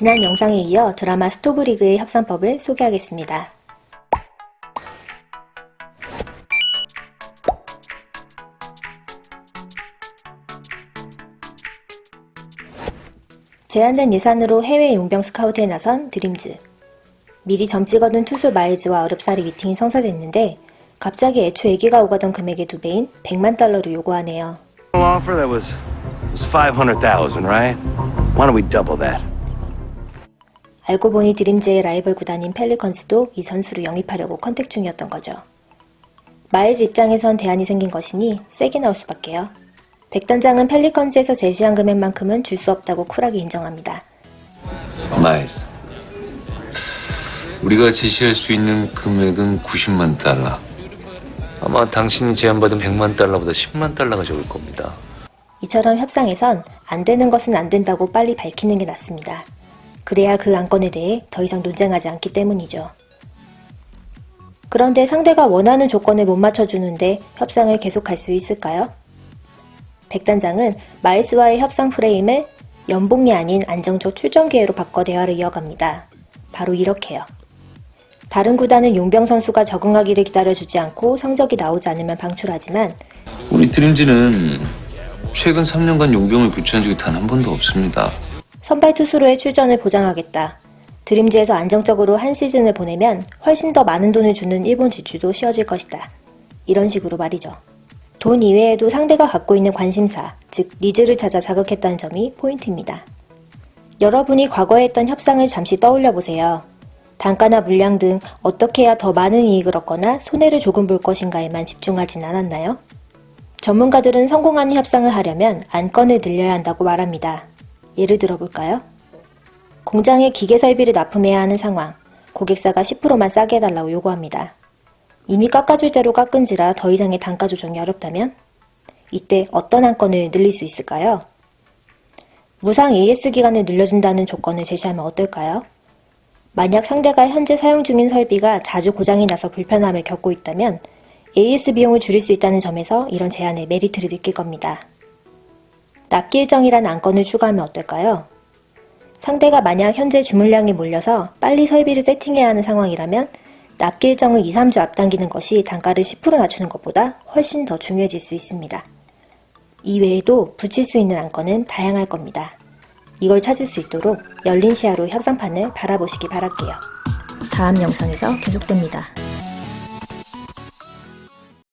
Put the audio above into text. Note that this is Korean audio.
지난 영상에 이어 드라마 스토브리그의 협상법을 소개하겠습니다. 제한된 예산으로 해외 용병 스카우트에 나선 드림즈. 미리 점 찍어둔 투수 마일즈와 어렵사리 미팅이 성사됐는데 갑자기 애초 얘기가 오가던 금액의 두 배인 100만 달러를 요구하네요. offer that was was 500,000, right? Why don't we double that? 알고 보니 드림즈의 라이벌 구단인 펠리컨스도 이 선수를 영입하려고 컨택 중이었던 거죠. 마일즈 입장에선 대안이 생긴 것이니 세게 나올 수밖에요. 백 단장은 펠리컨즈에서 제시한 금액만큼은 줄 수 없다고 쿨하게 인정합니다. 마이스. 우리가 제시할 수 있는 금액은 90만 달러. 아마 당신이 제안받은 100만 달러보다 10만 달러가 적을 겁니다. 이처럼 협상에선 안 되는 것은 안 된다고 빨리 밝히는 게 낫습니다. 그래야 그 안건에 대해 더 이상 논쟁하지 않기 때문이죠. 그런데 상대가 원하는 조건을 못 맞춰주는데 협상을 계속할 수 있을까요? 백단장은 마일스와의 협상 프레임을 연봉이 아닌 안정적 출전 기회로 바꿔 대화를 이어갑니다. 바로 이렇게요. 다른 구단은 용병 선수가 적응하기를 기다려주지 않고 성적이 나오지 않으면 방출하지만 우리 드림즈는 최근 3년간 용병을 교체한 적이 단 한 번도 없습니다. 선발 투수로의 출전을 보장하겠다. 드림즈에서 안정적으로 한 시즌을 보내면 훨씬 더 많은 돈을 주는 일본 지출도 쉬워질 것이다. 이런 식으로 말이죠. 돈 이외에도 상대가 갖고 있는 관심사, 즉 니즈를 찾아 자극했다는 점이 포인트입니다. 여러분이 과거에 했던 협상을 잠시 떠올려 보세요. 단가나 물량 등 어떻게 해야 더 많은 이익을 얻거나 손해를 조금 볼 것인가에만 집중하진 않았나요? 전문가들은 성공하는 협상을 하려면 안건을 늘려야 한다고 말합니다. 예를 들어 볼까요? 공장에 기계 설비를 납품해야 하는 상황. 고객사가 10%만 싸게 해달라고 요구합니다. 이미 깎아줄 대로 깎은지라 더 이상의 단가 조정이 어렵다면? 이때 어떤 안건을 늘릴 수 있을까요? 무상 AS 기간을 늘려준다는 조건을 제시하면 어떨까요? 만약 상대가 현재 사용 중인 설비가 자주 고장이 나서 불편함을 겪고 있다면 AS 비용을 줄일 수 있다는 점에서 이런 제안의 메리트를 느낄 겁니다. 납기 일정이란 안건을 추가하면 어떨까요? 상대가 만약 현재 주물량이 몰려서 빨리 설비를 세팅해야 하는 상황이라면 납기 일정을 2, 3주 앞당기는 것이 단가를 10% 낮추는 것보다 훨씬 더 중요해질 수 있습니다. 이외에도 붙일 수 있는 안건은 다양할 겁니다. 이걸 찾을 수 있도록 열린 시야로 협상판을 바라보시기 바랄게요. 다음 영상에서 계속됩니다.